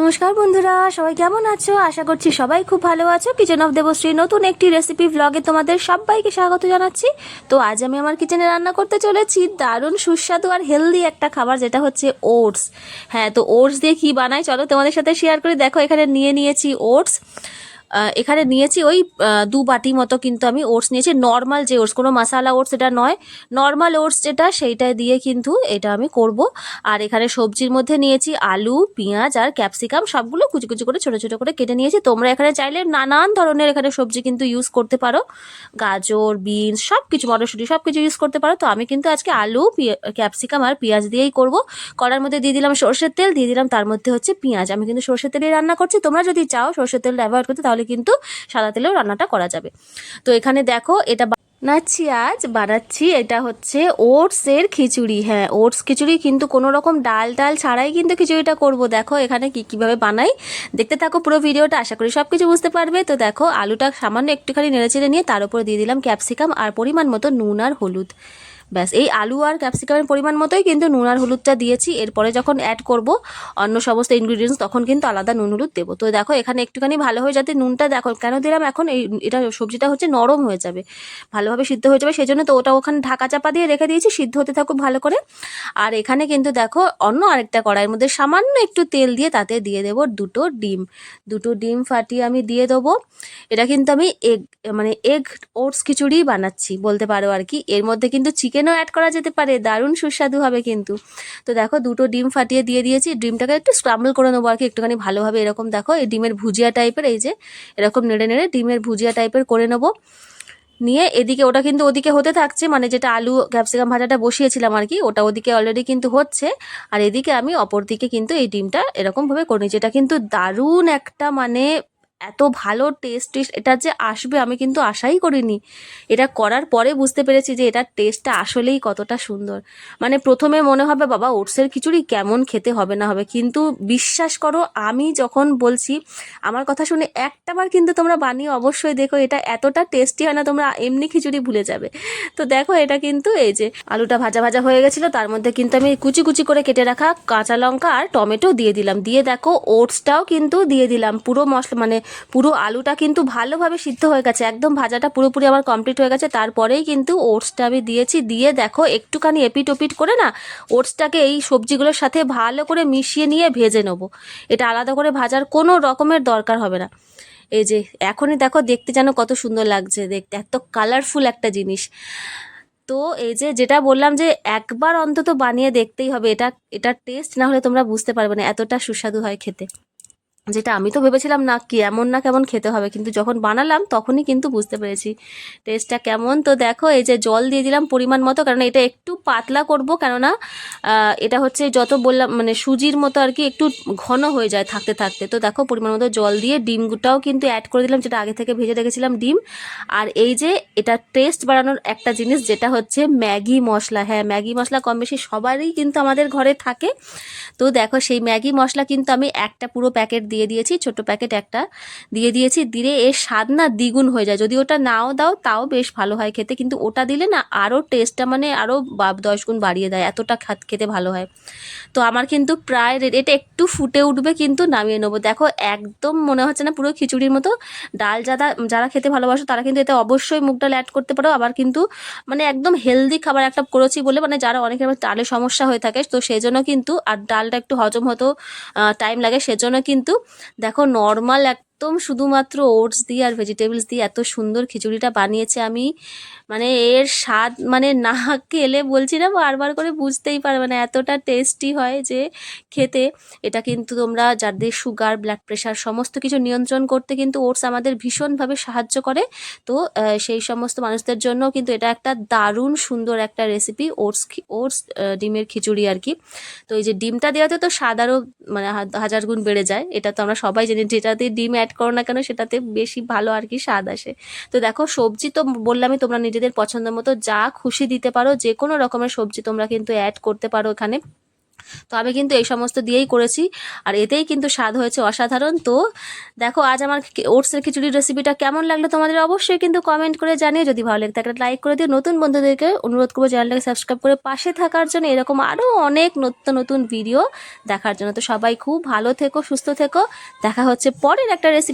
নমস্কার বন্ধুরা, সবাই কেমন আছো? আশা করছি সবাই খুব ভালো আছো। কিচেন অফ দেবশ্রী নতুন একটি রেসিপি ভ্লগে তোমাদের সবাইকে স্বাগত জানাচ্ছি। তো আজ আমি আমার কিচেনে রান্না করতে চলেছি। দারুণ সুস্বাদু আর হেলদি একটা খাবার, যেটা হচ্ছে ওটস হ্যাঁ তো ওটস দিয়ে কী বানাই চলো তোমাদের সাথে শেয়ার করে। দেখো, এখানে নিয়ে নিয়েছি ওটস এখানে নিয়েছি ওই দু বাটি মতো কিন্তু আমি ওটস নিয়েছি। নর্মাল যে ওটস, কোনো মশালা ওটস এটা নয়। নর্মাল ওটস যেটা, সেইটা দিয়ে কিন্তু এটা আমি করব। আর এখানে সবজির মধ্যে নিয়েছি আলু, পেঁয়াজ আর ক্যাপসিকাম, সবগুলো কুচি কুচি করে, ছোটো ছোটো করে কেটে নিয়েছি। তোমরা এখানে চাইলে নানান ধরনের এখানে সবজি কিন্তু ইউজ করতে পারো। গাজর, বিনস সব কিছু মটরশুঁটি সব কিছু ইউজ করতে পারো। তো আমি কিন্তু আজকে আলু ক্যাপসিকাম আর পেঁয়াজ দিয়েই করব। কড়ার মধ্যে দিয়ে দিলাম সর্ষের তেল, দিয়ে দিলাম তার মধ্যে হচ্ছে পেঁয়াজ। আমি কিন্তু সর্ষের তেলেই রান্না করছি। তোমরা যদি চাও সর্ষের তেল ব্যবহার করতে, তাহলে কিন্তু সাদা তেলেও রান্নাটা করা যাবে। তো এখানে দেখো, এটা বানাচ্ছি আজ, বানাচ্ছি, এটা হচ্ছে ওটসের খিচুড়ি। হ্যাঁ ওটস খিচুড়ি কিন্তু কোনো রকম ডাল ডাল ছাড়াই কিন্তু খিচুড়িটা করব। দেখো, এখানে কি কীভাবে বানাই? দেখতে থাকো পুরো ভিডিওটা, আশা করি সব কিছু বুঝতে পারবে। তো দেখো, আলুটা সামান্য একটুখানি নেড়েচেড়ে নিয়ে তার উপরে দিয়ে দিলাম ক্যাপসিকাম আর পরিমাণ মতো নুন আর হলুদ। ব্যাস, এই আলু আর ক্যাপসিকামের পরিমাণ মতোই কিন্তু নুন আর হলুদটা দিয়েছি। এরপরে যখন অ্যাড করব, অন্য সমস্ত ইনগ্রিডিয়েন্টস তখন কিন্তু আলাদা নুন হলুদ দেবো। তো দেখো, এখানে একটুখানি ভালো হয়ে যাতে নুনটা দেখো, কেন দিলাম এখন এই এটা সবজিটা হচ্ছে নরম হয়ে যাবে, ভালোভাবে সিদ্ধ হয়ে যাবে সেই জন্য তো ওটা ওখানে ঢাকা চাপা দিয়ে রেখে দিয়েছি, সিদ্ধ হতে থাকুক ভালো করে। আর এখানে কিন্তু দেখো, অন্য আরেকটা কড়াইয়ের মধ্যে সামান্য একটু তেল দিয়ে তাতে দিয়ে দেবো দুটো ডিম। দুটো ডিম ফাটিয়ে আমি দিয়ে দেবো। এটা কিন্তু আমি এগ মানে এগ, ওটস খিচুড়ি বানাচ্ছি, বলতে পারো আর কি। এর মধ্যে কিন্তু চিকেনও অ্যাড করা যেতে পারে, দারুণ সুস্বাদু হবে কিন্তু। তো দেখো, দুটো ডিম ফাটিয়ে দিয়ে দিয়েছি, ডিমটাকে একটু স্ক্রাম্বল করে নেব আর কি, একটুখানি ভালোভাবে এরকম দেখো, এই ডিমের ভুজিয়া টাইপের এই যে এরকম নেড়ে নেড়ে ডিমের ভুজিয়া টাইপের করে নেব। নিয়ে এদিকে ওটা কিন্তু ওদিকে হতে থাকছে মানে যেটা আলু ক্যাপসিকাম ভাজাটা বসিয়েছিলাম আর কি, ওটা ওদিকে অলরেডি কিন্তু হচ্ছে। আর এদিকে আমি অপর দিকে কিন্তু এই ডিমটা এরকমভাবে করে নিচ্ছি এটা কিন্তু দারুণ একটা মানে এত ভালো টেস্ট টেস্ট এটা যে আসবে আমি কিন্তু আশাই করিনি। এটা করার পরে বুঝতে পেরেছি যে এটার টেস্টটা আসলেই কতটা সুন্দর। মানে প্রথমে মনে হবে, বাবা, ওটসের খিচুড়ি কেমন খেতে হবে না হবে? কিন্তু বিশ্বাস করো, আমি যখন বলছি, আমার কথা শুনে একটাবার কিন্তু তোমরা বানিয়ে অবশ্যই দেখো, এটা এতটা টেস্টি হয় না, তোমরা এমনি খিচুড়ি ভুলে যাবে। তো দেখো, এটা কিন্তু এই যে আলুটা ভাজা ভাজা হয়ে গেছিল, তার মধ্যে কিন্তু আমি কুচি কুচি করে কেটে রাখা কাঁচা লঙ্কা আর টমেটো দিয়ে দিলাম। দিয়ে দেখো, ওটসটাও কিন্তু দিয়ে দিলাম, পুরো মশলা মানে পুরো আলুটা কিন্তু ভালোভাবে সিদ্ধ হয়ে গেছে। একদম ভাজাটা পুরোপুরি আমার কমপ্লিট হয়ে গেছে। তারপরেই কিন্তু ওটসটা আমি দিয়েছি। দিয়ে দেখো, একটুখানি এপিট ওপিট করে না ওটসটাকে এই সবজিগুলোর সাথে ভালো করে মিশিয়ে নিয়ে ভেজে নেব। এটা আলাদা করে ভাজার কোনো রকমের দরকার হবে না। এই যে, এখনই দেখো, দেখতে যেন কত সুন্দর লাগছে। দেখতে এত কালারফুল একটা জিনিস। তো এই যে, যেটা বললাম যে, একবার অন্তত বানিয়ে দেখতেই হবে। এটা এটার টেস্ট না হলে তোমরা বুঝতে পারবে না, এতটা সুস্বাদু হয় খেতে। যেটা আমি তো ভেবেছিলাম না, কি এমন না কেমন খেতে হবে। কিন্তু যখন বানালাম, তখনই কিন্তু বুঝতে পেরেছি। টেস্টটা কেমন? তো দেখো, এই যে জল দিয়ে দিলাম পরিমাণ মতো, কারণ এটা একটু পাতলা করব, কেননা এটা হচ্ছে যত বললাম মানে সুজির মতো আর কি একটু ঘন হয়ে যায় থাকতে থাকতে। তো দেখো, পরিমাণ মতো জল দিয়ে ডিমটাও কিন্তু অ্যাড করে দিলাম, যেটা আগে থেকে ভেজে রেখেছিলাম ডিম। আর এই যে এটা টেস্ট বাড়ানোর একটা জিনিস, যেটা হচ্ছে ম্যাগি মশলা। হ্যাঁ ম্যাগি মশলা কম বেশি সবারই কিন্তু আমাদের ঘরে থাকে। তো দেখো, সেই ম্যাগি মশলা কিন্তু আমি একটা পুরো প্যাকেট দিয়ে দিয়েছি ছোট প্যাকেট একটা দিয়ে দিয়েছি, দিলে এর স্বাদ না দ্বিগুণ হয়ে যায়। যদি ওটা নাও দাও, তাও বেশ ভালো হয় খেতে। কিন্তু ওটা দিলে না আরও টেস্টটা মানে আরও দশ গুণ বাড়িয়ে দেয়, এতটা খাত খেতে ভালো হয়। তো আমার কিন্তু প্রায় এটা একটু ফুটে উঠবে কিন্তু নামিয়ে নেব। দেখো একদম মনে হচ্ছে না পুরো খিচুড়ির মতো ডাল যারা যারা খেতে ভালোবাসো তারা কিন্তু এতে অবশ্যই মুগ ডাল অ্যাড করতে পারো। আবার কিন্তু মানে একদম হেলদি খাবার একটা করেছি বলে মানে যারা অনেকের ডালের সমস্যা হয়ে থাকে, তো সেই জন্য কিন্তু আর ডালটা একটু হজম হতেও টাইম লাগে, সেজন্য কিন্তু দেখো নর্মাল একদম শুধুমাত্র ওটস দিয়ে আর ভেজিটেবলস দিয়ে এত সুন্দর খিচুড়িটা বানিয়েছে আমি। মানে এর স্বাদ মানে না খেলে বলছি না, বারবার করে বুঝতেই পারবে না, এতটা টেস্টি হয় যে খেতে। এটা কিন্তু তোমরা যাদের সুগার ব্লাড প্রেশার সমস্ত কিছু নিয়ন্ত্রণ করতে কিন্তু ওটস আমাদের ভীষণভাবে সাহায্য করে। তো সেই সমস্ত মানুষদের জন্য কিন্তু এটা একটা দারুণ সুন্দর একটা রেসিপি ওটস ওটস ডিমের খিচুড়ি আর কি। তো এই যে ডিমটা দেওয়াতে তো স্বাদ আরও মানে হাজার গুণ বেড়ে যায়। এটা তো আমরা সবাই জানি, যেটাতে ডিম অ্যাড করো না কেন, সেটাতে বেশি ভালো আর কি স্বাদ আসে। তো দেখো, সবজি তো বললামই তোমরা নিজেদের পছন্দ মতো যা খুশি দিতে পারো যে কোনো রকমের সবজি তোমরা কিন্তু অ্যাড করতে পারো এখানে। তো আমি কিন্তু এই সমস্ত দিয়েই করেছি। আর এতেই কিন্তু স্বাদ হয়েছে অসাধারণ। তো দেখো, আজ আমার ওটসের খিচুড়ির রেসিপিটা কেমন লাগল তোমাদের অবশ্যই কিন্তু কমেন্ট করে জানিয়ে যদি ভালো লাগে একটা লাইক করে দিও। নতুন বন্ধুদেরকে অনুরোধ করব চ্যানেলটাকে সাবস্ক্রাইব করে পাশে থাকার জন্য এরকম আরও অনেক নতুন নতুন ভিডিও দেখার জন্য। তো সবাই খুব ভালো থেকো, সুস্থ থেকো। দেখা হচ্ছে পরের একটা রেসিপি